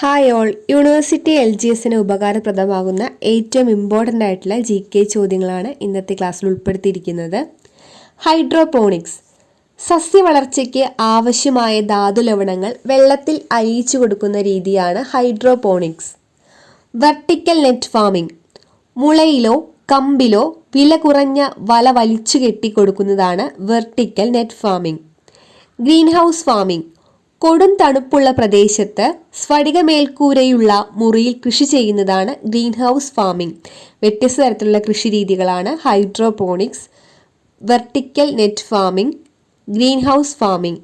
Hi all university L G എസിന് ഉപകാരപ്രദമാകുന്ന ഏറ്റവും ഇമ്പോർട്ടന്റ് ആയിട്ടുള്ള ജി കെ ചോദ്യങ്ങളാണ് ഇന്നത്തെ ക്ലാസ്സിൽ ഉൾപ്പെടുത്തിയിരിക്കുന്നത്. ഹൈഡ്രോപോണിക്സ് സസ്യ വളർച്ചയ്ക്ക് ആവശ്യമായ ധാതു ലവണങ്ങൾ വെള്ളത്തിൽ അലിയിച്ചു കൊടുക്കുന്ന രീതിയാണ് ഹൈഡ്രോപോണിക്സ് വെർട്ടിക്കൽ നെറ്റ് ഫാമിംഗ് മുളയിലോ കമ്പിലോ വില കുറഞ്ഞ വല വലിച്ചു കെട്ടി കൊടുക്കുന്നതാണ് vertical net farming green house farming കൊടും തണുപ്പുള്ള പ്രദേശത്ത് സ്ഫടികമേൽക്കൂരയുള്ള മുറിയിൽ കൃഷി ചെയ്യുന്നതാണ് ഗ്രീൻ ഹൗസ് ഫാമിംഗ്. വ്യത്യസ്ത തരത്തിലുള്ള കൃഷി രീതികളാണ് hydroponics vertical net farming green house farming.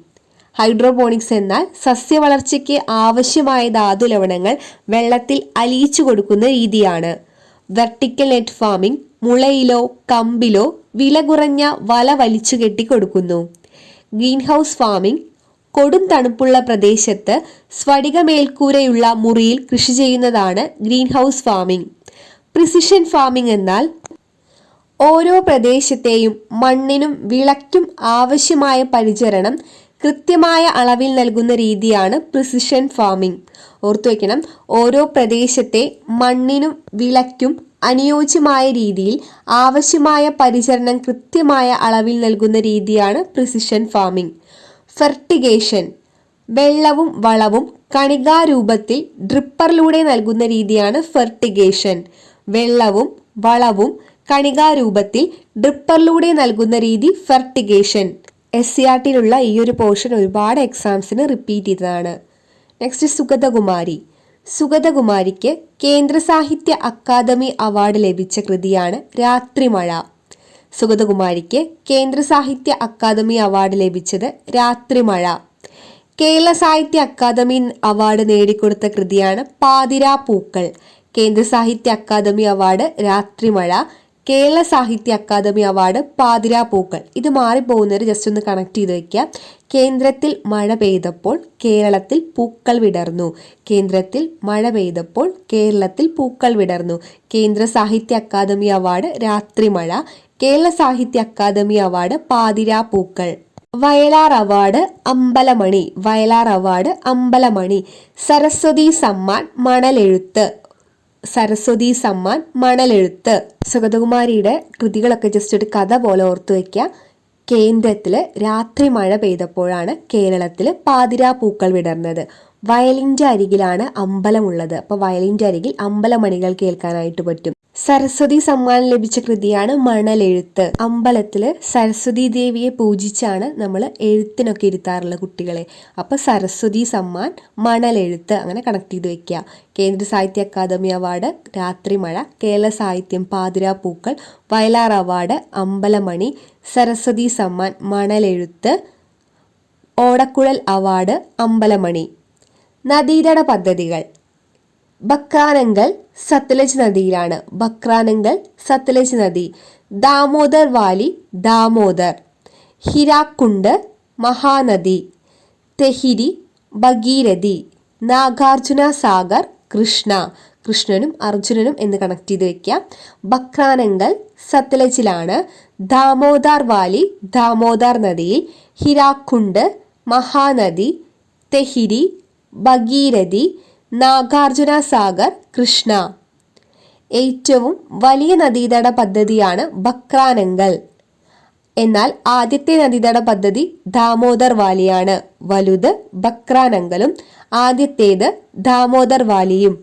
Hydroponics എന്നാൽ സസ്യവളർച്ചയ്ക്ക് ആവശ്യമായ ധാതു ലവണങ്ങൾ വെള്ളത്തിൽ അലിയിച്ചു കൊടുക്കുന്ന രീതിയാണ്. വെർട്ടിക്കൽ നെറ്റ് ഫാമിംഗ് മുളയിലോ കമ്പിലോ വില കുറഞ്ഞ വല വലിച്ചു കെട്ടി കൊടുക്കുന്നു ഗ്രീൻ ഹൗസ് ഫാമിംഗ് കൊടും തണുപ്പുള്ള പ്രദേശത്ത് സ്ഫടികമേൽക്കൂരയുള്ള മുറിയിൽ കൃഷി ചെയ്യുന്നതാണ് green house farming. Precision farming എന്നാൽ ഓരോ പ്രദേശത്തെയും മണ്ണിനും വിളയ്ക്കും ആവശ്യമായ പരിചരണം കൃത്യമായ അളവിൽ നൽകുന്ന രീതിയാണ് പ്രിസിഷൻ ഫാമിംഗ്. ഓർത്തു വയ്ക്കണം ഓരോ പ്രദേശത്തെ മണ്ണിനും വിളയ്ക്കും അനുയോജ്യമായ രീതിയിൽ ആവശ്യമായ പരിചരണം കൃത്യമായ അളവിൽ നൽകുന്ന രീതിയാണ് പ്രിസിഷൻ ഫാമിംഗ്. ഫെർട്ടിഗേഷൻ. വെള്ളവും വളവും കണികാരൂപത്തിൽ ഡ്രിപ്പറിലൂടെ നൽകുന്ന രീതിയാണ് ഫെർട്ടിഗേഷൻ. വെള്ളവും വളവും കണികാരൂപത്തിൽ ഡ്രിപ്പറിലൂടെ നൽകുന്ന രീതി ഫെർട്ടിഗേഷൻ. എസ് സി ആർ ടിയിലുള്ള ഈ ഒരു പോർഷൻ ഒരുപാട് എക്സാംസിന് റിപ്പീറ്റ് ചെയ്തതാണ്. നെക്സ്റ്റ് സുഗതകുമാരി. സുഗതകുമാരിക്ക് കേന്ദ്ര സാഹിത്യ അക്കാദമി അവാർഡ് ലഭിച്ച കൃതിയാണ് രാത്രിമഴ. സുഗതകുമാരിക്ക് കേന്ദ്ര സാഹിത്യ അക്കാദമി അവാർഡ് ലഭിച്ചത് രാത്രിമഴ കേരള സാഹിത്യ അക്കാദമി അവാർഡ് നേടിക്കൊടുത്ത കൃതിയാണ് പാതിരാ പൂക്കൾ. കേന്ദ്ര സാഹിത്യ അക്കാദമി അവാർഡ് രാത്രിമഴ കേരള സാഹിത്യ അക്കാദമി അവാർഡ് പാതിരാ പൂക്കൾ. ഇത് മാറിപ്പോകുന്നവർ ജസ്റ്റ് ഒന്ന് കണക്ട് ചെയ്ത് വയ്ക്കുക കേന്ദ്രത്തിൽ മഴ പെയ്തപ്പോൾ കേരളത്തിൽ പൂക്കൾ വിടർന്നു. കേന്ദ്രത്തിൽ മഴ പെയ്തപ്പോൾ കേരളത്തിൽ പൂക്കൾ വിടർന്നു. കേന്ദ്ര സാഹിത്യ അക്കാദമി അവാർഡ് രാത്രിമഴ കേരള സാഹിത്യ Akademi award Pathira Pookkal. Vayalar award Ambalamani. Vayalar award Ambalamani. Saraswati Samman Manalezhuthu. Saraswati Samman Manalezhuthu. സുഗതകുമാരിയുടെ കൃതികളൊക്കെ ജസ്റ്റ് ഒരു കഥ പോലെ ഓർത്തു വയ്ക്കുക കേന്ദ്രത്തിൽ രാത്രി മഴ പെയ്തപ്പോഴാണ് കേരളത്തിൽ പാതിരാ പൂക്കൾ വിടർന്നത്. വയലിന്റെ അരികിലാണ് അമ്പലമുള്ളത്. അപ്പോൾ വയലിന്റെ അരികിൽ അമ്പലമണികൾ കേൾക്കാനായിട്ട് പറ്റും. സരസ്വതി സമ്മാനം ലഭിച്ച കൃതിയാണ് മണലെഴുത്ത്. അമ്പലത്തിൽ സരസ്വതി ദേവിയെ പൂജിച്ചാണ് നമ്മൾ എഴുത്തിനൊക്കെ ഇരുത്താറുള്ള കുട്ടികളെ. അപ്പൊ സരസ്വതി സമ്മാൻ മണലെഴുത്ത് അങ്ങനെ കണക്ട് ചെയ്ത് വെക്കുക കേന്ദ്ര സാഹിത്യ അക്കാദമി അവാർഡ് രാത്രിമഴ കേരള സാഹിത്യം പാതിരാ പൂക്കൾ വയലാർ അവാർഡ് അമ്പലമണി സരസ്വതി സമ്മാൻ മണലെഴുത്ത് ഓടക്കുഴൽ അവാർഡ് അമ്പലമണി. നദീതട പദ്ധതികൾ. ബക്രാനങ്കൽ സത്ലജ് നദിയിലാണ്. ബക്രാനങ്കൽ സത്ലജ് നദി. ദാമോദർ വാലി ദാമോദർ. ഹിരാക്കുണ്ട് മഹാനദി. തെഹിരി ഭഗീരഥി. നാഗാർജുന സാഗർ കൃഷ്ണ. കൃഷ്ണനും അർജുനനും എന്ന് കണക്ട് ചെയ്ത് വെക്കാം ബക്രാനങ്കൽ സത്ലജിലാണ്. ദാമോദർ വാലി ദാമോദർ നദിയിൽ. ഹിരാക്കുണ്ട് മഹാനദി. തെഹിരി ഭഗീരഥി. നാഗാർജുന സാഗർ കൃഷ്ണ. ഏറ്റവും വലിയ നദീതട പദ്ധതിയാണ് ബക്രാനങ്കൽ. എന്നാൽ ആദ്യത്തെ നദീതട പദ്ധതി ദാമോദർ വാലിയാണ്. വലുത് ബക്രാനങ്കലും ആദ്യത്തേത് ദാമോദർ വാലിയും.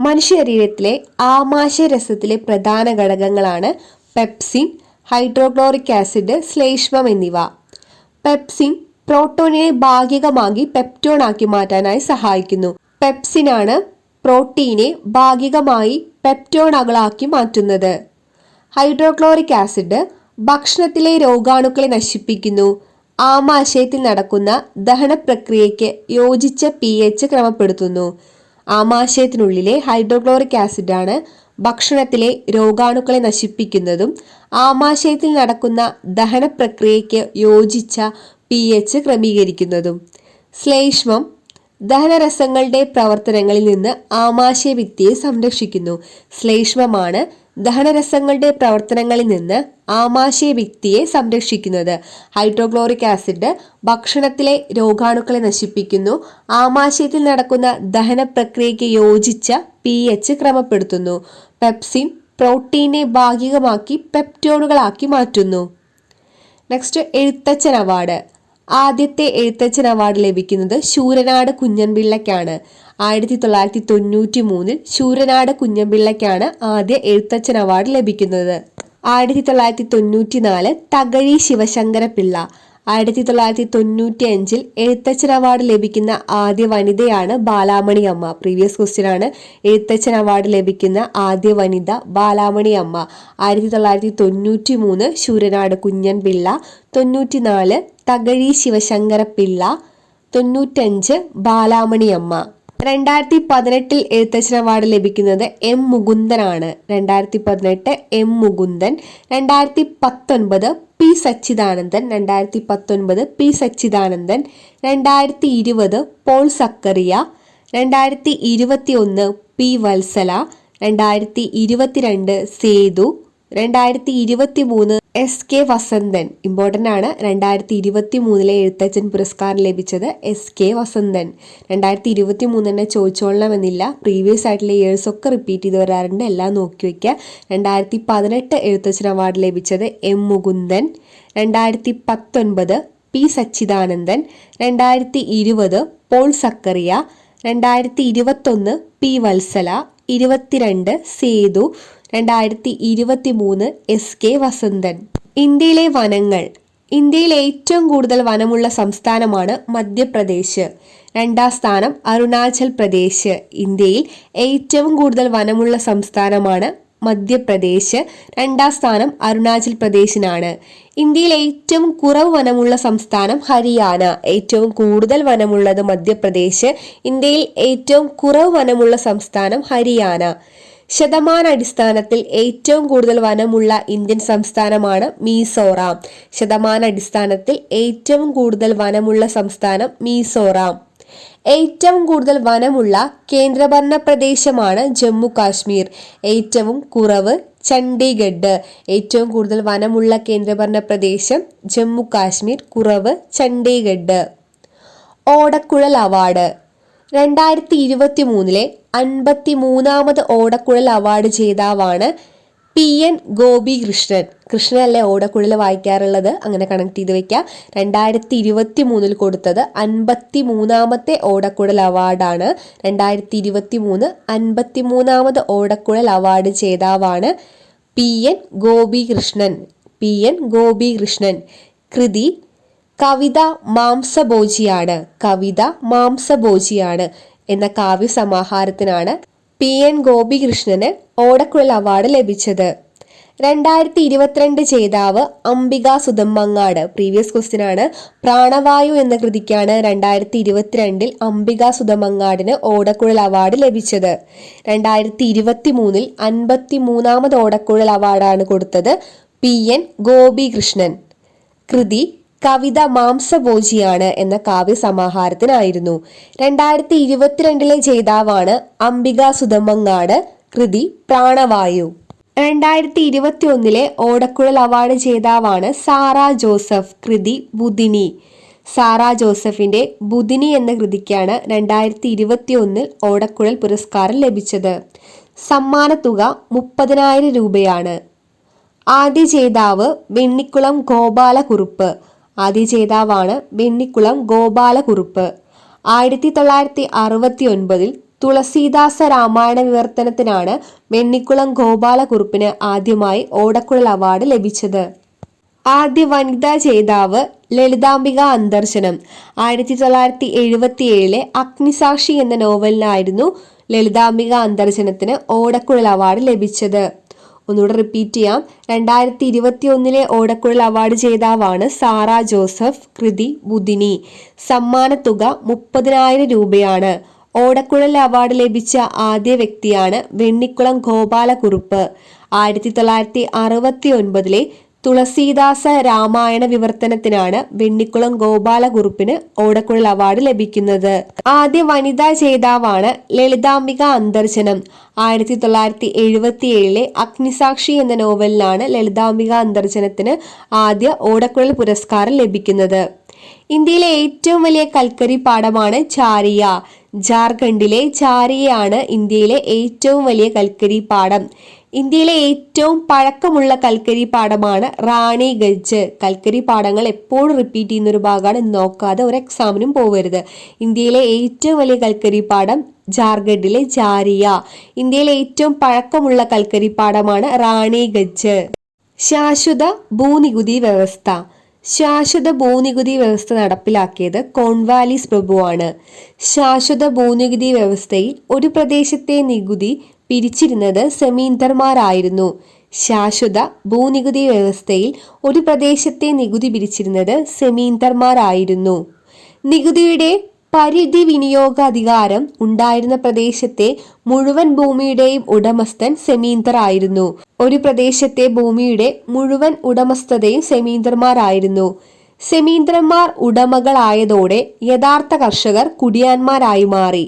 മനുഷ്യശരീരത്തിലെ ആമാശയരസത്തിലെ പ്രധാന ഘടകങ്ങളാണ് പെപ്സിൻ ഹൈഡ്രോക്ലോറിക് ആസിഡ് ശ്ലേഷ്മം എന്നിവ. പെപ്സിൻ പ്രോട്ടോണിനെ ഭാഗികമാക്കി പെപ്റ്റോൺ ആക്കി മാറ്റാനായി സഹായിക്കുന്നു. പെപ്സിനാണ് പ്രോട്ടീനെ ഭാഗികമായി പെപ്റ്റോണുകളാക്കി മാറ്റുന്നത്. ഹൈഡ്രോക്ലോറിക് ആസിഡ് ഭക്ഷണത്തിലെ രോഗാണുക്കളെ നശിപ്പിക്കുന്നു. ആമാശയത്തിൽ നടക്കുന്ന ദഹന പ്രക്രിയയ്ക്ക് യോജിച്ച പി എച്ച് ക്രമപ്പെടുത്തുന്നു. ആമാശയത്തിനുള്ളിലെ ഹൈഡ്രോക്ലോറിക് ആസിഡാണ് ഭക്ഷണത്തിലെ രോഗാണുക്കളെ നശിപ്പിക്കുന്നതും ആമാശയത്തിൽ നടക്കുന്ന ദഹന പ്രക്രിയയ്ക്ക് യോജിച്ച പി എച്ച് ക്രമീകരിക്കുന്നതും. ശ്ലേഷ്മം ദഹനരസങ്ങളുടെ പ്രവർത്തനങ്ങളിൽ നിന്ന് ആമാശയഭിത്തിയെ സംരക്ഷിക്കുന്നു. ശ്ലേഷ്മമാണ് ദഹനരസങ്ങളുടെ പ്രവർത്തനങ്ങളിൽ നിന്ന് ആമാശയ ഭിത്തിയെ സംരക്ഷിക്കുന്നത്. ഹൈഡ്രോക്ലോറിക് ആസിഡ് ഭക്ഷണത്തിലെ രോഗാണുക്കളെ നശിപ്പിക്കുന്നു. ആമാശയത്തിൽ നടക്കുന്ന ദഹന പ്രക്രിയയ്ക്ക് യോജിച്ച പി എച്ച് ക്രമപ്പെടുത്തുന്നു. പെപ്സിൻ പ്രോട്ടീനെ ഭാഗികമാക്കി പെപ്റ്റോണുകളാക്കി മാറ്റുന്നു. Next Ezhuthachan award. ആദ്യത്തെ എഴുത്തച്ഛൻ അവാർഡ് ലഭിക്കുന്നത് ശൂരനാട് കുഞ്ഞൻപിള്ളയ്ക്കാണ്. ആയിരത്തി തൊള്ളായിരത്തി തൊണ്ണൂറ്റി മൂന്നിൽ ശൂരനാട് കുഞ്ഞൻപിള്ളയ്ക്കാണ് ആദ്യ എഴുത്തച്ഛൻ അവാർഡ് ലഭിക്കുന്നത്. ആയിരത്തി തൊള്ളായിരത്തി തൊണ്ണൂറ്റി നാല് തകഴി ശിവശങ്കര പിള്ള ആയിരത്തി തൊള്ളായിരത്തി തൊണ്ണൂറ്റി അഞ്ചിൽ എഴുത്തച്ഛൻ അവാർഡ് ലഭിക്കുന്ന ആദ്യ വനിതയാണ് ബാലാമണി അമ്മ. പ്രീവിയസ് ക്വസ്റ്റ്യൻ ആണ്. എഴുത്തച്ഛൻ അവാർഡ് ലഭിക്കുന്ന ആദ്യ വനിത ബാലാമണി അമ്മ. ആയിരത്തി തൊള്ളായിരത്തി തൊണ്ണൂറ്റി മൂന്ന് ശൂരനാട് കുഞ്ഞൻ പിള്ള. തൊണ്ണൂറ്റി നാല് തകഴി ശിവശങ്കര പിള്ള തൊണ്ണൂറ്റഞ്ച് ബാലാമണി അമ്മ. രണ്ടായിരത്തി പതിനെട്ടിൽ എഴുത്തച്ഛൻ അവാർഡ് ലഭിക്കുന്നത് എം മുകുന്ദനാണ്. രണ്ടായിരത്തി പതിനെട്ട് എം മുകുന്ദൻ രണ്ടായിരത്തി പത്തൊൻപത് പി സച്ചിദാനന്ദൻ രണ്ടായിരത്തി പത്തൊൻപത് പി സച്ചിദാനന്ദൻ രണ്ടായിരത്തി ഇരുപത് പോൾ സക്കറിയ രണ്ടായിരത്തി ഇരുപത്തി ഒന്ന് പി വത്സല രണ്ടായിരത്തി ഇരുപത്തിരണ്ട് സേതു രണ്ടായിരത്തി ഇരുപത്തി മൂന്ന് എസ് കെ വസന്തൻ ഇമ്പോർട്ടന്റ് ആണ്. രണ്ടായിരത്തി ഇരുപത്തി മൂന്നിലെ എഴുത്തച്ഛൻ പുരസ്കാരം ലഭിച്ചത് എസ് കെ വസന്തൻ. രണ്ടായിരത്തി ഇരുപത്തി മൂന്ന് തന്നെ ചോദിച്ചോളണമെന്നില്ല. പ്രീവിയസ് ആയിട്ടുള്ള ഇയേഴ്സ് ഒക്കെ റിപ്പീറ്റ് ചെയ്ത് വരാറുണ്ട്. എല്ലാം നോക്കി വയ്ക്കുക രണ്ടായിരത്തി പതിനെട്ട് എഴുത്തച്ഛൻ അവാർഡ് ലഭിച്ചത് എം മുകുന്ദൻ. രണ്ടായിരത്തി പത്തൊൻപത് പി സച്ചിദാനന്ദൻ. രണ്ടായിരത്തി ഇരുപത് പോൾ സക്കറിയ. രണ്ടായിരത്തി ഇരുപത്തൊന്ന് പി വത്സല. ഇരുപത്തിരണ്ട് സേതു. രണ്ടായിരത്തി ഇരുപത്തി മൂന്ന് എസ് കെ വസന്തൻ. ഇന്ത്യയിലെ വനങ്ങൾ. ഇന്ത്യയിൽ ഏറ്റവും കൂടുതൽ വനമുള്ള സംസ്ഥാനമാണ് മധ്യപ്രദേശ്. രണ്ടാം സ്ഥാനം അരുണാചൽ പ്രദേശ്. ഇന്ത്യയിൽ ഏറ്റവും കൂടുതൽ വനമുള്ള സംസ്ഥാനമാണ് മധ്യപ്രദേശ്. രണ്ടാം സ്ഥാനം അരുണാചൽ പ്രദേശിനാണ്. ഇന്ത്യയിൽ ഏറ്റവും കുറവ് വനമുള്ള സംസ്ഥാനം ഹരിയാന. ഏറ്റവും കൂടുതൽ വനമുള്ളത് മധ്യപ്രദേശ്. ഇന്ത്യയിൽ ഏറ്റവും കുറവ് വനമുള്ള സംസ്ഥാനം ഹരിയാന. ശതമാന അടിസ്ഥാനത്തിൽ ഏറ്റവും കൂടുതൽ വനമുള്ള ഇന്ത്യൻ സംസ്ഥാനമാണ് മീസോറാം. ശതമാന അടിസ്ഥാനത്തിൽ ഏറ്റവും കൂടുതൽ വനമുള്ള സംസ്ഥാനം മീസോറാം. ഏറ്റവും കൂടുതൽ വനമുള്ള കേന്ദ്രഭരണ പ്രദേശമാണ് ജമ്മു കാശ്മീർ ഏറ്റവും കുറവ് ചണ്ഡീഗഡ്. ഏറ്റവും കൂടുതൽ വനമുള്ള കേന്ദ്രഭരണ പ്രദേശം ജമ്മു കാശ്മീർ കുറവ് ചണ്ഡീഗഡ്. ഓടക്കുഴൽ അവാർഡ്. രണ്ടായിരത്തി ഇരുപത്തി മൂന്നിലെ അൻപത്തി മൂന്നാമത് ഓടക്കുഴൽ അവാർഡ് ജേതാവാണ് പി എൻ ഗോപി കൃഷ്ണൻ കൃഷ്ണനല്ലേ ഓടക്കുഴൽ വായിക്കാറുള്ളത്? അങ്ങനെ കണക്ട് ചെയ്ത് വെക്കുക രണ്ടായിരത്തി ഇരുപത്തി മൂന്നിൽ കൊടുത്തത് അൻപത്തി മൂന്നാമത്തെ ഓടക്കുഴൽ അവാർഡാണ്. രണ്ടായിരത്തി ഇരുപത്തി മൂന്ന് അൻപത്തി മൂന്നാമത് Odakkuzhal award ജേതാവാണ് P N Gopi Krishnan P N Gopi Krishnan കൃതി കവിത മാംസഭോജിയാണ്. കവിത മാംസഭോജിയാണ് എന്ന കാവ്യസമാഹാരത്തിനാണ് പി എൻ ഗോപികൃഷ്ണന് ഓടക്കുഴൽ അവാർഡ് ലഭിച്ചത്. രണ്ടായിരത്തി ഇരുപത്തിരണ്ട് ജേതാവ് അംബിക സുധമ്മങ്ങാട് പ്രീവിയസ് ക്വസ്റ്റ്യൻ ആണ് പ്രാണവായു എന്ന കൃതിക്കാണ് രണ്ടായിരത്തി ഇരുപത്തിരണ്ടിൽ അംബിക സുധമങ്ങാടിന് ഓടക്കുഴൽ അവാർഡ് ലഭിച്ചത്. രണ്ടായിരത്തി ഇരുപത്തി മൂന്നിൽ അൻപത്തി മൂന്നാമത് ഓടക്കുഴൽ അവാർഡാണ് കൊടുത്തത് പി എൻ ഗോപികൃഷ്ണൻ. കൃതി കവിത മാംസഭോജിയാണ് എന്ന കാവ്യ സമാഹാരത്തിനായിരുന്നു രണ്ടായിരത്തി ഇരുപത്തിരണ്ടിലെ ജേതാവാണ് അംബിക സുധമങ്ങാട് കൃതി പ്രാണവായു. രണ്ടായിരത്തി ഇരുപത്തി ഒന്നിലെ ഓടക്കുഴൽ അവാർഡ് ജേതാവാണ് സാറ ജോസഫ് കൃതി ബുദിനി സാറ ജോസഫിന്റെ ബുദിനി എന്ന കൃതിക്കാണ് രണ്ടായിരത്തി ഇരുപത്തി ഒന്നിൽ ഓടക്കുഴൽ പുരസ്കാരം ലഭിച്ചത്. സമ്മാനത്തുക മുപ്പതിനായിരം രൂപയാണ്. ആദ്യ ജേതാവ് വെണ്ണിക്കുളം ഗോപാലകുറുപ്പ്. ബെന്നിക്കുളം വെണ്ണിക്കുളം ഗോപാലകുറുപ്പ്. ആയിരത്തി തൊള്ളായിരത്തി അറുപത്തി ഒൻപതിൽ തുളസീദാസ രാമായണ വിവർത്തനത്തിനാണ് വെണ്ണിക്കുളം ഗോപാലകുറുപ്പിന് ആദ്യമായി ഓടക്കുഴൽ അവാർഡ് ലഭിച്ചത്. ആദ്യ വനിതാ ജേതാവ് ലളിതാംബിക അന്തർശനം. ആയിരത്തി തൊള്ളായിരത്തി എഴുപത്തി ഏഴിലെ അഗ്നിസാക്ഷി എന്ന നോവലിനായിരുന്നു ലളിതാംബിക അന്തർശനത്തിന് ഓടക്കുഴൽ അവാർഡ് ലഭിച്ചത്. ഒന്നുകൂടെ റിപ്പീറ്റ് ചെയ്യാം. രണ്ടായിരത്തി ഇരുപത്തി ഒന്നിലെ ഓടക്കുഴൽ അവാർഡ് ജേതാവാണ് സാറ ജോസഫ് കൃതി ബുദിനി സമ്മാനത്തുക മുപ്പതിനായിരം രൂപയാണ്. ഓടക്കുഴൽ അവാർഡ് ലഭിച്ച ആദ്യ വ്യക്തിയാണ് വെണ്ണിക്കുളം ഗോപാലകുറുപ്പ്. ആയിരത്തി തൊള്ളായിരത്തി അറുപത്തി ഒൻപതിലെ തുളസീദാസ രാമായണ വിവർത്തനത്തിനാണ് വെണ്ണിക്കുളം ഗോപാലകുറുപ്പിന് ഓടക്കുഴൽ അവാർഡ് ലഭിക്കുന്നത്. ആദ്യ വനിതാ ജേതാവാണ് ലളിതാംബിക അന്തർജനം. ആയിരത്തി തൊള്ളായിരത്തി എഴുപത്തി ഏഴിലെ അഗ്നിസാക്ഷി എന്ന നോവലിനാണ് ലളിതാംബിക അന്തർജനത്തിന് ആദ്യ ഓടക്കുഴൽ പുരസ്കാരം ലഭിക്കുന്നത്. ഇന്ത്യയിലെ ഏറ്റവും വലിയ കൽക്കരി പാടമാണ് ചാരിയ. ജാർഖണ്ഡിലെ ചാരിയയാണ് ഇന്ത്യയിലെ ഏറ്റവും വലിയ കൽക്കരി പാടം ഇന്ത്യയിലെ ഏറ്റവും പഴക്കമുള്ള കൽക്കരി പാടമാണ് ഗജ് കൽക്കരി പാടങ്ങൾ എപ്പോഴും റിപ്പീറ്റ് ചെയ്യുന്ന ഒരു ഭാഗമാണ് നോക്കാതെ ഒരു എക്സാമിനും പോകരുത് ഇന്ത്യയിലെ ഏറ്റവും വലിയ കൽക്കരി പാടം ജാർഖണ്ഡിലെ ജാരിയ. ഇന്ത്യയിലെ ഏറ്റവും പഴക്കമുള്ള കൽക്കരി പാടമാണ് ഗജ് ശാശ്വത ഭൂനികുതി വ്യവസ്ഥ. ശാശ്വത ഭൂനികുതി വ്യവസ്ഥ നടപ്പിലാക്കിയത് കോൺവാലിസ് പ്രഭുവാണ്. ശാശ്വത ഭൂനികുതി വ്യവസ്ഥയിൽ ഒരു പ്രദേശത്തെ നികുതി പിരിച്ചിരുന്നത് സെമീന്ദർമാരായിരുന്നു. ശാശ്വത ഭൂനികുതി വ്യവസ്ഥയിൽ ഒരു പ്രദേശത്തെ നികുതി പിരിച്ചിരുന്നത് സെമീന്ദർമാരായിരുന്നു. നികുതിയുടെ പരിധി വിനിയോഗ അധികാരം ഉണ്ടായിരുന്ന പ്രദേശത്തെ മുഴുവൻ ഭൂമിയുടെയും ഉടമസ്ഥൻ സെമീന്ദറായിരുന്നു. ഒരു പ്രദേശത്തെ ഭൂമിയുടെ മുഴുവൻ ഉടമസ്ഥതയും സെമീന്ദർമാരായിരുന്നു. സെമീന്ദ്രന്മാർ ഉടമകളായതോടെ യഥാർത്ഥ കർഷകർ കുടിയാന്മാരായി മാറി.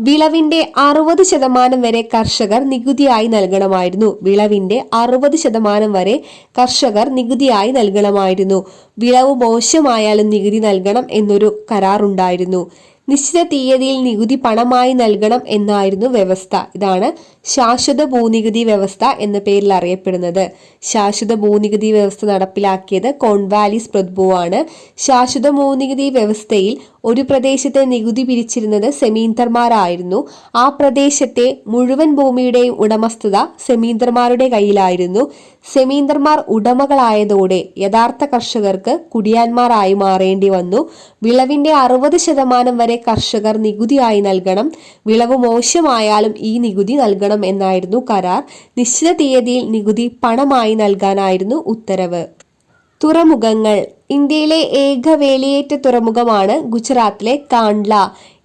വിളവിന്റെ അറുപത് ശതമാനം വരെ കർഷകർ നികുതിയായി നൽകണമായിരുന്നു. വിളവിന്റെ അറുപത് ശതമാനം വരെ കർഷകർ നികുതിയായി നൽകണമായിരുന്നു. വിളവ് മോശമായാലും നികുതി നൽകണം എന്നൊരു കരാറുണ്ടായിരുന്നു. നിശ്ചിത തീയതിയിൽ നികുതി പണമായി നൽകണം എന്നായിരുന്നു വ്യവസ്ഥ. ഇതാണ് ശാശ്വത ഭൂനികുതി വ്യവസ്ഥ എന്ന പേരിൽ അറിയപ്പെടുന്നത്. ശാശ്വത ഭൂനികുതി വ്യവസ്ഥ നടപ്പിലാക്കിയത് കോൺവാലിസ് പ്രഭുവാണ്. ശാശ്വത ഭൂനികുതി വ്യവസ്ഥയിൽ ഒരു പ്രദേശത്തെ നികുതി പിരിച്ചിരുന്നത് സെമീന്ദർമാരായിരുന്നു. ആ പ്രദേശത്തെ മുഴുവൻ ഭൂമിയുടെയും ഉടമസ്ഥത സെമീന്ദർമാരുടെ കയ്യിലായിരുന്നു. സെമീന്ദർമാർ ഉടമകളായതോടെ യഥാർത്ഥ കർഷകർക്ക് കുടിയാന്മാരായി മാറേണ്ടി വന്നു. വിളവിന്റെ അറുപത് ശതമാനം വരെ കർഷകർ നികുതിയായി നൽകണം. വിളവ് മോശമായാലും ഈ നികുതി നൽകണം എന്നായിരുന്നു കരാർ. നിശ്ചിത തീയതിയിൽ നികുതി പണമായി നൽകാനായിരുന്നു ഉത്തരവ്. തുറമുഖങ്ങൾ ഇന്ത്യയിലെ ഏക വേലിയേറ്റ തുറമുഖമാണ് ഗുജറാത്തിലെ കാണ്ട്ല.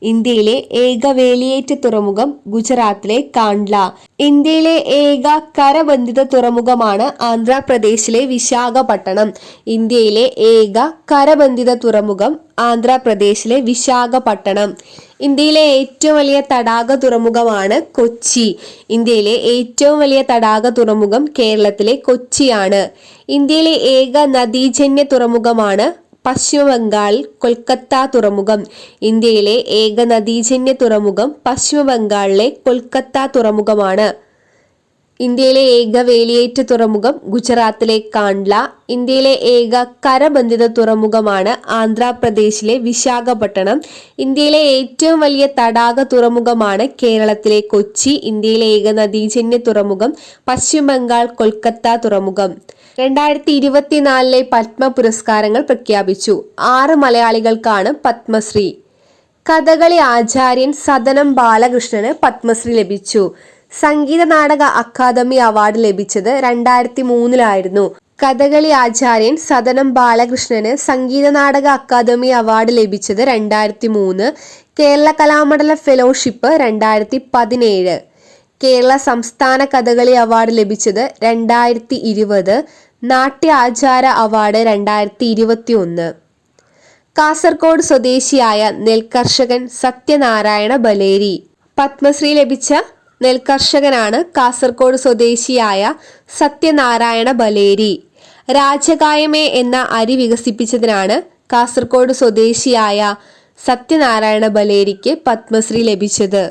ഇന്ത്യയിലെ ഏക വേലിയേറ്റ തുറമുഖം ഗുജറാത്തിലെ കാണ്ട്ല. ഇന്ത്യയിലെ ഏക കരബന്ധിത തുറമുഖമാണ് ആന്ധ്രാപ്രദേശിലെ വിശാഖപട്ടണം. ഇന്ത്യയിലെ ഏക കരബന്ധിത തുറമുഖം ആന്ധ്രാപ്രദേശിലെ വിശാഖപട്ടണം. ഇന്ത്യയിലെ ഏറ്റവും വലിയ തടാക തുറമുഖമാണ് കൊച്ചി. ഇന്ത്യയിലെ ഏറ്റവും വലിയ തടാക തുറമുഖം കേരളത്തിലെ കൊച്ചിയാണ്. ഇന്ത്യയിലെ ഏക നദീജന്യ തുറമുഖമാണ് പശ്ചിമ ബംഗാൾ കൊൽക്കത്ത തുറമുഖം. ഇന്ത്യയിലെ ഏക നദീജന്യ തുറമുഖം പശ്ചിമ ബംഗാളിലെ കൊൽക്കത്ത തുറമുഖമാണ്. ഇന്ത്യയിലെ ഏക വേലിയേറ്റ തുറമുഖം ഗുജറാത്തിലെ കാണ്ട്ല ഇന്ത്യയിലെ ഏക കരബന്ധിത തുറമുഖമാണ് ആന്ധ്രാപ്രദേശിലെ വിശാഖപട്ടണം. ഇന്ത്യയിലെ ഏറ്റവും വലിയ തടാക തുറമുഖമാണ് കേരളത്തിലെ കൊച്ചി ഇന്ത്യയിലെ ഏക നദീജന്യ തുറമുഖം പശ്ചിമ ബംഗാൾ കൊൽക്കത്ത തുറമുഖം. രണ്ടായിരത്തി ഇരുപത്തിനാലിലെ പത്മ പുരസ്കാരങ്ങൾ പ്രഖ്യാപിച്ചു. ആറ് മലയാളികൾക്കാണ് പത്മശ്രീ. കഥകളി ആചാര്യൻ സദനം ബാലകൃഷ്ണന് പത്മശ്രീ ലഭിച്ചു. സംഗീത നാടക അക്കാദമി അവാർഡ് ലഭിച്ചത് രണ്ടായിരത്തി മൂന്നിലായിരുന്നു കഥകളി ആചാര്യൻ സദനം ബാലകൃഷ്ണന് സംഗീത നാടക അക്കാദമി അവാർഡ് ലഭിച്ചത് രണ്ടായിരത്തി മൂന്ന് കേരള കലാമണ്ഡല ഫെലോഷിപ്പ് രണ്ടായിരത്തി പതിനേഴ് കേരള സംസ്ഥാന കഥകളി അവാർഡ് ലഭിച്ചത് രണ്ടായിരത്തി ഇരുപത് നാട്യ ആചാര അവാർഡ് രണ്ടായിരത്തി ഇരുപത്തി ഒന്ന് കാസർഗോഡ് സ്വദേശിയായ നെൽകർഷകൻ സത്യനാരായണ ബലേരി. പത്മശ്രീ ലഭിച്ച നെൽകർഷകനാണ് കാസർഗോഡ് സ്വദേശിയായ സത്യനാരായണ ബലേരി. രാജകായമേ എന്ന അരി വികസിപ്പിച്ചതിനാണ് കാസർഗോഡ് സ്വദേശിയായ സത്യനാരായണ ബലേരിക്ക് പത്മശ്രീ ലഭിച്ചത്.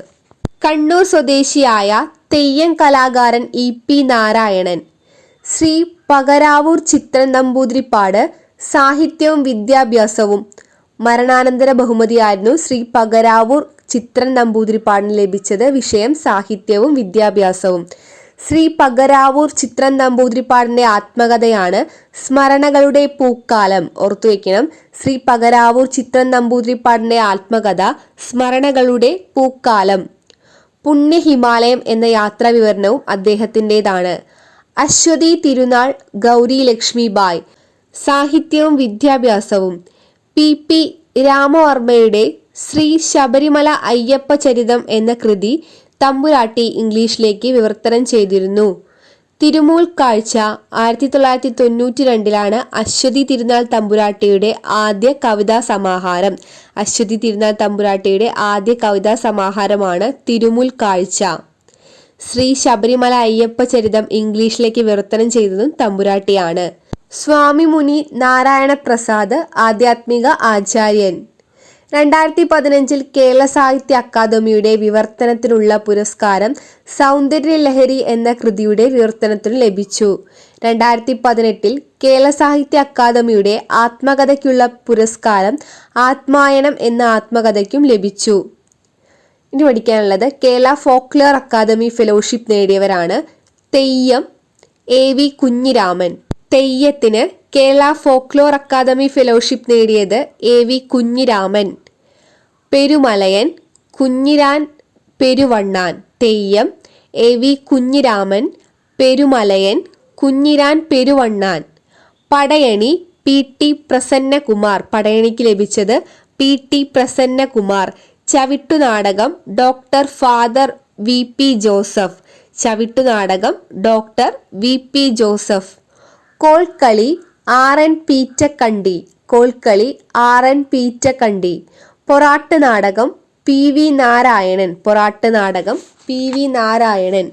കണ്ണൂർ സ്വദേശിയായ തെയ്യം കലാകാരൻ ഇ പി നാരായണൻ ശ്രീ പകരാവൂർ ചിത്രൻ നമ്പൂതിരിപ്പാട് സാഹിത്യവും വിദ്യാഭ്യാസവും മരണാനന്തര ബഹുമതിയായിരുന്നു ശ്രീ പകരാവൂർ ചിത്രൻ നമ്പൂതിരിപ്പാടിന് ലഭിച്ചത് വിഷയം സാഹിത്യവും വിദ്യാഭ്യാസവും. ശ്രീ പകരാവൂർ ചിത്രൻ നമ്പൂതിരിപ്പാടിന്റെ ആത്മകഥയാണ് സ്മരണകളുടെ പൂക്കാലം. ഓർത്തുവെക്കണം ശ്രീ പകരാവൂർ ചിത്രൻ നമ്പൂതിരിപ്പാടിന്റെ ആത്മകഥ സ്മരണകളുടെ പൂക്കാലം. പുണ്യ ഹിമാലയം എന്ന യാത്രാ വിവരണവും അദ്ദേഹത്തിന്റെതാണ് അശ്വതി തിരുനാൾ ഗൗരി ലക്ഷ്മി സാഹിത്യവും വിദ്യാഭ്യാസവും. പി പി രാമവർമ്മയുടെ ശ്രീ ശബരിമല അയ്യപ്പ ചരിതം എന്ന കൃതി തമ്പുരാട്ടി ഇംഗ്ലീഷിലേക്ക് വിവർത്തനം ചെയ്തിരുന്നു. തിരുമൂൽ കാഴ്ച ആയിരത്തി തൊള്ളായിരത്തി തൊണ്ണൂറ്റി രണ്ടിലാണ് അശ്വതി തിരുനാൾ തമ്പുരാട്ടിയുടെ ആദ്യ കവിതാ സമാഹാരം. അശ്വതി തിരുനാൾ തമ്പുരാട്ടിയുടെ ആദ്യ കവിതാ സമാഹാരമാണ് തിരുമുൽ കാഴ്ച. ശ്രീ ശബരിമല അയ്യപ്പ ചരിതം ഇംഗ്ലീഷിലേക്ക് വിവർത്തനം ചെയ്തതും തമ്പുരാട്ടിയാണ്. സ്വാമി മുനി നാരായണ പ്രസാദ് ആധ്യാത്മിക ആചാര്യൻ. രണ്ടായിരത്തി പതിനഞ്ചിൽ കേരള സാഹിത്യ അക്കാദമിയുടെ വിവർത്തനത്തിനുള്ള പുരസ്കാരം സൗന്ദര്യ ലഹരി എന്ന കൃതിയുടെ വിവർത്തനത്തിന് ലഭിച്ചു. രണ്ടായിരത്തി പതിനെട്ടിൽ കേരള സാഹിത്യ അക്കാദമിയുടെ ആത്മകഥയ്ക്കുള്ള പുരസ്കാരം ആത്മായനം എന്ന ആത്മകഥയ്ക്കും ലഭിച്ചു. ഇനി പഠിക്കാനുള്ളത് കേരള ഫോക്ലിയർ അക്കാദമി ഫെലോഷിപ്പ് നേടിയവരാണ് തെയ്യം എ വി കുഞ്ഞിരാമൻ. തെയ്യത്തിന് കേരള ഫോക്ലോർ അക്കാദമി ഫെലോഷിപ്പ് നേടിയത് A V Kunhiraman. Perumalayan Kunhiran Peruvannan. Theyyam A V Kunhiraman. Perumalayan Kunhiran Peruvannan. Padayani P T Prasannakumar. പടയണിക്ക് ലഭിച്ചത് P T Prasannakumar. Chavittunatakam doctor father V P Joseph. Chavittunatakam doctor V P Joseph. Kolkali R N Peettakandi Kolkali R N Peettakandi. Porattu Natakam P V Narayanan Porattu Natakam P V Narayanan.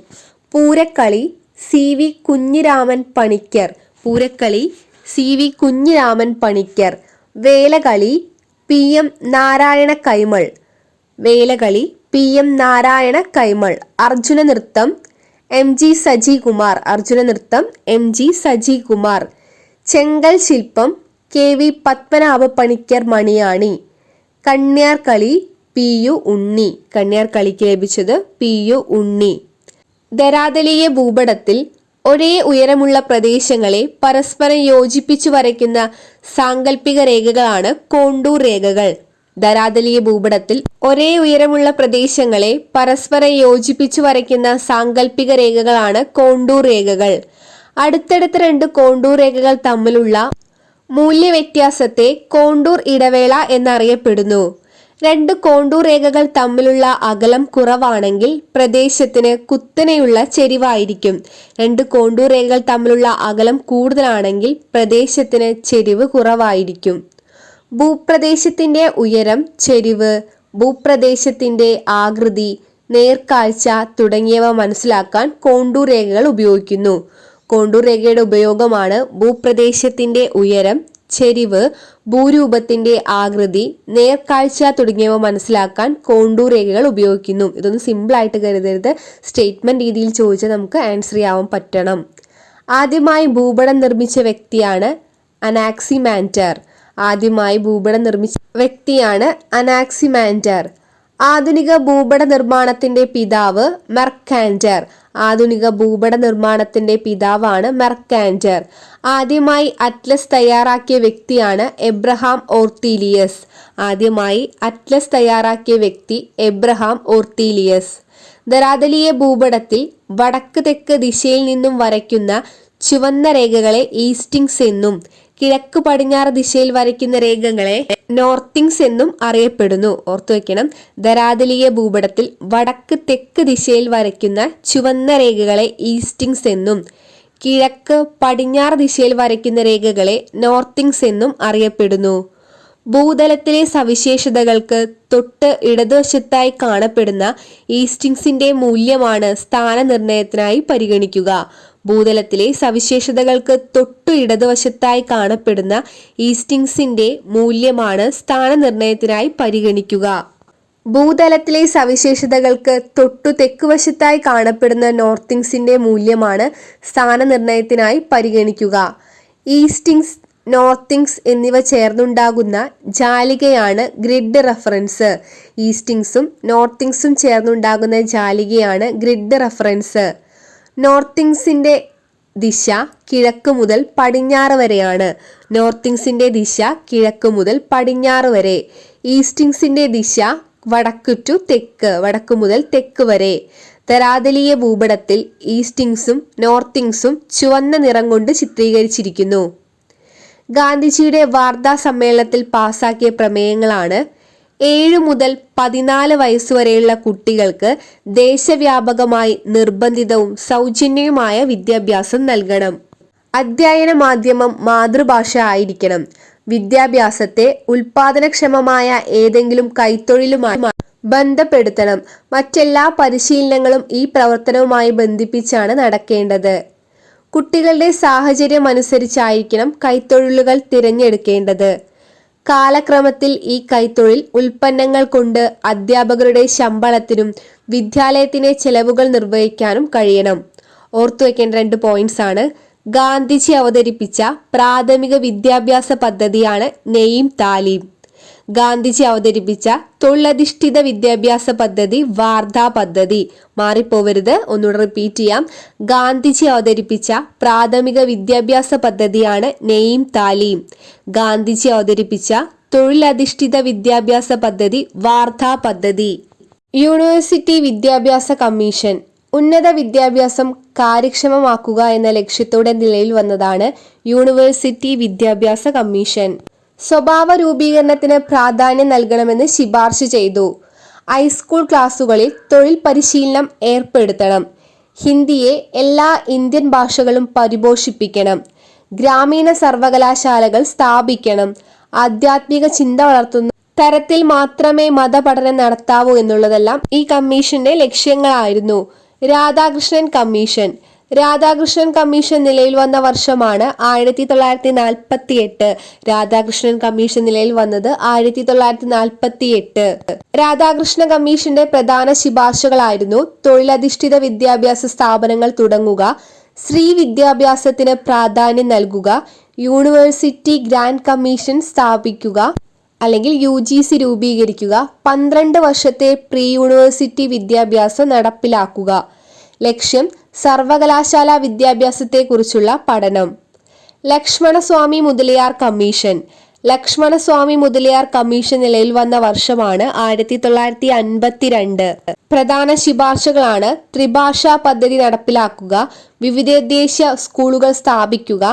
Poorakkali C V Kunhiraman Panicker Poorakkali C V Kunhiraman Panicker. Velakali P M Narayana Kaimal. Velakali P M Narayana Kaimal. Arjuna Nritham M G Saji Kumar. Arjuna Nritham M G Saji Kumar. ചെങ്കൽ ശില്പം K V Padmanabha Panicker Maniyani. Kanyar Kali P U ഉണ്ണി. കണ്യാർ കളിക്ക് ലഭിച്ചത് P U ഉണ്ണി. ധരാതലീയ ഭൂപടത്തിൽ ഒരേ ഉയരമുള്ള പ്രദേശങ്ങളെ പരസ്പരം യോജിപ്പിച്ചു വരയ്ക്കുന്ന സാങ്കല്പിക രേഖകളാണ് കോണ്ടൂർ രേഖകൾ. ധരാതലീയ ഭൂപടത്തിൽ ഒരേ ഉയരമുള്ള പ്രദേശങ്ങളെ പരസ്പരം യോജിപ്പിച്ചു വരയ്ക്കുന്ന സാങ്കല്പിക രേഖകളാണ് കോണ്ടൂർ രേഖകൾ. അടുത്തടുത്ത രണ്ട് കോണ്ടൂർ രേഖകൾ തമ്മിലുള്ള മൂല്യവ്യത്യാസത്തെ കോണ്ടൂർ ഇടവേള എന്നറിയപ്പെടുന്നു. രണ്ട് കോണ്ടൂർ രേഖകൾ തമ്മിലുള്ള അകലം കുറവാണെങ്കിൽ പ്രദേശത്തിന് കുത്തനെയുള്ള ചെരിവായിരിക്കും. രണ്ട് കോണ്ടൂർ രേഖകൾ തമ്മിലുള്ള അകലം കൂടുതലാണെങ്കിൽ പ്രദേശത്തിന് ചെരിവ് കുറവായിരിക്കും. ഭൂപ്രദേശത്തിന്റെ ഉയരം ചെരിവ് ഭൂപ്രദേശത്തിന്റെ ആകൃതി നേർക്കാഴ്ച തുടങ്ങിയവ മനസ്സിലാക്കാൻ കോണ്ടൂർ രേഖകൾ ഉപയോഗിക്കുന്നു. കോണ്ടൂർ ഉപയോഗമാണ് ഭൂപ്രദേശത്തിന്റെ ഉയരം ചെരിവ് ഭൂരൂപത്തിന്റെ ആകൃതി നേർക്കാഴ്ച തുടങ്ങിയവ മനസ്സിലാക്കാൻ കോണ്ടൂർ രേഖകൾ ഉപയോഗിക്കുന്നു. ഇതൊന്നും സിമ്പിൾ ആയിട്ട് കരുതരുത്. സ്റ്റേറ്റ്മെന്റ് രീതിയിൽ ചോദിച്ചാൽ നമുക്ക് ആൻസർ ചെയ്യാൻ പറ്റണം. ആദ്യമായി ഭൂപടം നിർമ്മിച്ച വ്യക്തിയാണ് അനാക്സിമാന്റർ ആദ്യമായി ഭൂപടം നിർമ്മിച്ച വ്യക്തിയാണ് അനാക്സിമാന്റർ ആധുനിക ഭൂപട നിർമ്മാണത്തിന്റെ പിതാവ് മെർക്കാൻഡർ ആധുനിക ഭൂപട നിർമ്മാണത്തിന്റെ പിതാവാണ് മെർക്കാൻഡർ ആദ്യമായി അറ്റ്ലസ് തയ്യാറാക്കിയ വ്യക്തിയാണ് എബ്രഹാം ഓർത്തീലിയസ്. ആദ്യമായി അറ്റ്ലസ് തയ്യാറാക്കിയ വ്യക്തി എബ്രഹാം ഓർത്തീലിയസ്. ദരാദലിയ ഭൂപടത്തിൽ വടക്ക് തെക്ക് ദിശയിൽ നിന്നും വരയ്ക്കുന്ന ചുവന്ന രേഖകളെ ഈസ്റ്റിങ്സ് എന്നും കിഴക്ക് പടിഞ്ഞാറ് ദിശയിൽ വരയ്ക്കുന്ന രേഖകളെ നോർത്തിങ്സ് എന്നും അറിയപ്പെടുന്നു. ഓർത്തു വെക്കണം. ധരാതലീയ ഭൂപടത്തിൽ വടക്ക് തെക്ക് ദിശയിൽ വരയ്ക്കുന്ന ചുവന്ന രേഖകളെ ഈസ്റ്റിങ്സ് എന്നും കിഴക്ക് പടിഞ്ഞാറ് ദിശയിൽ വരയ്ക്കുന്ന രേഖകളെ നോർത്തിങ്സ് എന്നും അറിയപ്പെടുന്നു. ഭൂതലത്തിലെ സവിശേഷതകൾക്ക് തൊട്ട് ഇടതുവശത്തായി കാണപ്പെടുന്ന ഈസ്റ്റിങ്സിന്റെ മൂല്യമാണ് സ്ഥാനനിർണയത്തിനായി പരിഗണിക്കുക. ഭൂതലത്തിലെ സവിശേഷതകൾക്ക് തൊട്ടു ഇടതുവശത്തായി കാണപ്പെടുന്ന ഈസ്റ്റിങ്സിന്റെ മൂല്യമാണ് സ്ഥാനനിർണയത്തിനായി പരിഗണിക്കുക. ഭൂതലത്തിലെ സവിശേഷതകൾക്ക് തൊട്ടു തെക്കുവശത്തായി കാണപ്പെടുന്ന നോർത്തിങ്സിന്റെ മൂല്യമാണ് സ്ഥാനനിർണയത്തിനായി പരിഗണിക്കുക. ഈസ്റ്റിങ്സ് നോർത്തിങ്സ് എന്നിവ ചേർന്നുണ്ടാകുന്ന ജാലികയാണ് ഗ്രിഡ് റഫറൻസ്. ഈസ്റ്റിങ്സും നോർത്തിങ്സും ചേർന്നുണ്ടാകുന്ന ജാലികയാണ് ഗ്രിഡ് റഫറൻസ്. നോർത്തിങ്സിന്റെ ദിശ കിഴക്ക് മുതൽ പടിഞ്ഞാറ് വരെയാണ്. നോർത്തിങ്സിന്റെ ദിശ കിഴക്ക് മുതൽ പടിഞ്ഞാറ് വരെ. ഈസ്റ്റിങ്സിന്റെ ദിശ വടക്ക് ടു തെക്ക് വടക്ക് മുതൽ തെക്ക് വരെ. തരാതലീയ ഭൂപടത്തിൽ ഈസ്റ്റിങ്സും നോർത്തിങ്സും ചുവന്ന നിറം കൊണ്ട് ചിത്രീകരിച്ചിരിക്കുന്നു. ഗാന്ധിജിയുടെ വാർത്താ സമ്മേളനത്തിൽ പാസാക്കിയ പ്രമേയങ്ങളാണ് ഏഴ് മുതൽ പതിനാല് വയസ്സുവരെയുള്ള കുട്ടികൾക്ക് ദേശവ്യാപകമായി നിർബന്ധിതവും സൗജന്യവുമായ വിദ്യാഭ്യാസം നൽകണം. അധ്യയന മാധ്യമം മാതൃഭാഷ ആയിരിക്കണം. വിദ്യാഭ്യാസത്തെ ഉൽപാദനക്ഷമമായ ഏതെങ്കിലും കൈത്തൊഴിലുമായി ബന്ധപ്പെടുത്തണം. മറ്റെല്ലാ പരിശീലനങ്ങളും ഈ പ്രവർത്തനവുമായി ബന്ധിപ്പിച്ചാണ് നടക്കേണ്ടത്. കുട്ടികളുടെ സാഹചര്യം അനുസരിച്ചായിരിക്കണം കൈത്തൊഴിലുകൾ തിരഞ്ഞെടുക്കേണ്ടത്. കാലക്രമത്തിൽ ഈ കൈത്തൊഴിൽ ഉൽപ്പന്നങ്ങൾ കൊണ്ട് അധ്യാപകരുടെ ശമ്പളത്തിനും വിദ്യാലയത്തിലെ ചെലവുകൾ നിർവഹിക്കാനും കഴിയണം. ഓർത്തുവെക്കേണ്ട രണ്ട് പോയിന്റ്സ് ആണ്. ഗാന്ധിജി അവതരിപ്പിച്ച പ്രാഥമിക വിദ്യാഭ്യാസ പദ്ധതിയാണ് നെയ്യും താലീം ഗാന്ധിജി അവതരിപ്പിച്ച തൊഴിലധിഷ്ഠിത വിദ്യാഭ്യാസ പദ്ധതി വാർധാ പദ്ധതി. മാറിപ്പോവരുത്. ഒന്നുകൂടെ റിപ്പീറ്റ് ചെയ്യാം. ഗാന്ധിജി അവതരിപ്പിച്ച പ്രാഥമിക വിദ്യാഭ്യാസ പദ്ധതിയാണ് നെയ്യും താലീം ഗാന്ധിജി അവതരിപ്പിച്ച തൊഴിലധിഷ്ഠിത വിദ്യാഭ്യാസ പദ്ധതി വാർധാ പദ്ധതി. യൂണിവേഴ്സിറ്റി വിദ്യാഭ്യാസ കമ്മീഷൻ. ഉന്നത വിദ്യാഭ്യാസം കാര്യക്ഷമമാക്കുക എന്ന ലക്ഷ്യത്തോടെ നിലയിൽ വന്നതാണ് യൂണിവേഴ്സിറ്റി വിദ്യാഭ്യാസ കമ്മീഷൻ. സ്വഭാവ രൂപീകരണത്തിന് പ്രാധാന്യം നൽകണമെന്ന് ശിപാർശ ചെയ്തു. ഹൈസ്കൂൾ ക്ലാസുകളിൽ തൊഴിൽ പരിശീലനം ഏർപ്പെടുത്തണം. ഹിന്ദിയെ എല്ലാ ഇന്ത്യൻ ഭാഷകളും പരിപോഷിപ്പിക്കണം. ഗ്രാമീണ സർവകലാശാലകൾ സ്ഥാപിക്കണം. ആധ്യാത്മിക ചിന്ത വളർത്തുന്ന തരത്തിൽ മാത്രമേ മതപഠനം നടത്താവൂ എന്നുള്ളതെല്ലാം ഈ കമ്മീഷന്റെ ലക്ഷ്യങ്ങളായിരുന്നു. രാധാകൃഷ്ണൻ കമ്മീഷൻ രാധാകൃഷ്ണൻ കമ്മീഷൻ നിലയിൽ വന്ന വർഷമാണ് ആയിരത്തി തൊള്ളായിരത്തി നാൽപ്പത്തി എട്ട് രാധാകൃഷ്ണൻ കമ്മീഷൻ നിലയിൽ വന്നത് ആയിരത്തി തൊള്ളായിരത്തി നാൽപ്പത്തി എട്ട് രാധാകൃഷ്ണ കമ്മീഷന്റെ പ്രധാന ശുപാർശകളായിരുന്നു തൊഴിലധിഷ്ഠിത വിദ്യാഭ്യാസ സ്ഥാപനങ്ങൾ തുടങ്ങുക സ്ത്രീ വിദ്യാഭ്യാസത്തിന് പ്രാധാന്യം നൽകുക യൂണിവേഴ്സിറ്റി ഗ്രാൻഡ് കമ്മീഷൻ സ്ഥാപിക്കുക അല്ലെങ്കിൽ യു ജി സി രൂപീകരിക്കുക പന്ത്രണ്ട് വർഷത്തെ പ്രീ യൂണിവേഴ്സിറ്റി വിദ്യാഭ്യാസം നടപ്പിലാക്കുക. ലക്ഷ്യം സർവകലാശാല വിദ്യാഭ്യാസത്തെക്കുറിച്ചുള്ള പഠനം. ലക്ഷ്മണസ്വാമി മുതലിയാർ കമ്മീഷൻ. ലക്ഷ്മണസ്വാമി മുതലിയാർ കമ്മീഷൻ നിലയിൽ വന്ന വർഷമാണ് ആയിരത്തി തൊള്ളായിരത്തി അൻപത്തിരണ്ട് പ്രധാന ശുപാർശകളാണ് ത്രിഭാഷാ പദ്ധതി നടപ്പിലാക്കുക വിവിധോദ്ദേശ സ്കൂളുകൾ സ്ഥാപിക്കുക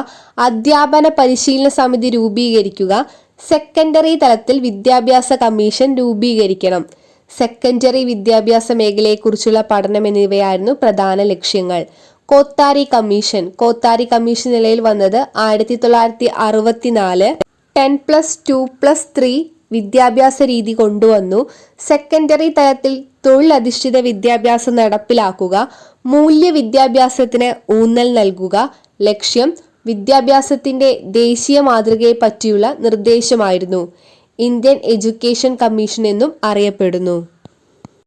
അധ്യാപന പരിശീലന സമിതി രൂപീകരിക്കുക സെക്കൻഡറി തലത്തിൽ വിദ്യാഭ്യാസ കമ്മീഷൻ രൂപീകരിക്കണം. സെക്കൻഡറി വിദ്യാഭ്യാസ മേഖലയെക്കുറിച്ചുള്ള പഠനം എന്നിവയായിരുന്നു പ്രധാന ലക്ഷ്യങ്ങൾ. കോത്താരി കമ്മീഷൻ. കോത്താരി കമ്മീഷൻ നിലയിൽ വന്നത് ആയിരത്തി തൊള്ളായിരത്തി അറുപത്തിനാല് ten plus two plus three വിദ്യാഭ്യാസ രീതി കൊണ്ടുവന്നു. സെക്കൻഡറി തലത്തിൽ തൊഴിലധിഷ്ഠിത വിദ്യാഭ്യാസം നടപ്പിലാക്കുക മൂല്യ വിദ്യാഭ്യാസത്തിന് ഊന്നൽ നൽകുക ലക്ഷ്യം വിദ്യാഭ്യാസത്തിന്റെ ദേശീയ മാതൃകയെ പറ്റിയുള്ള നിർദ്ദേശമായിരുന്നു. ഇന്ത്യൻ എഡ്യൂക്കേഷൻ കമ്മീഷൻ എന്നും അറിയപ്പെടുന്നു.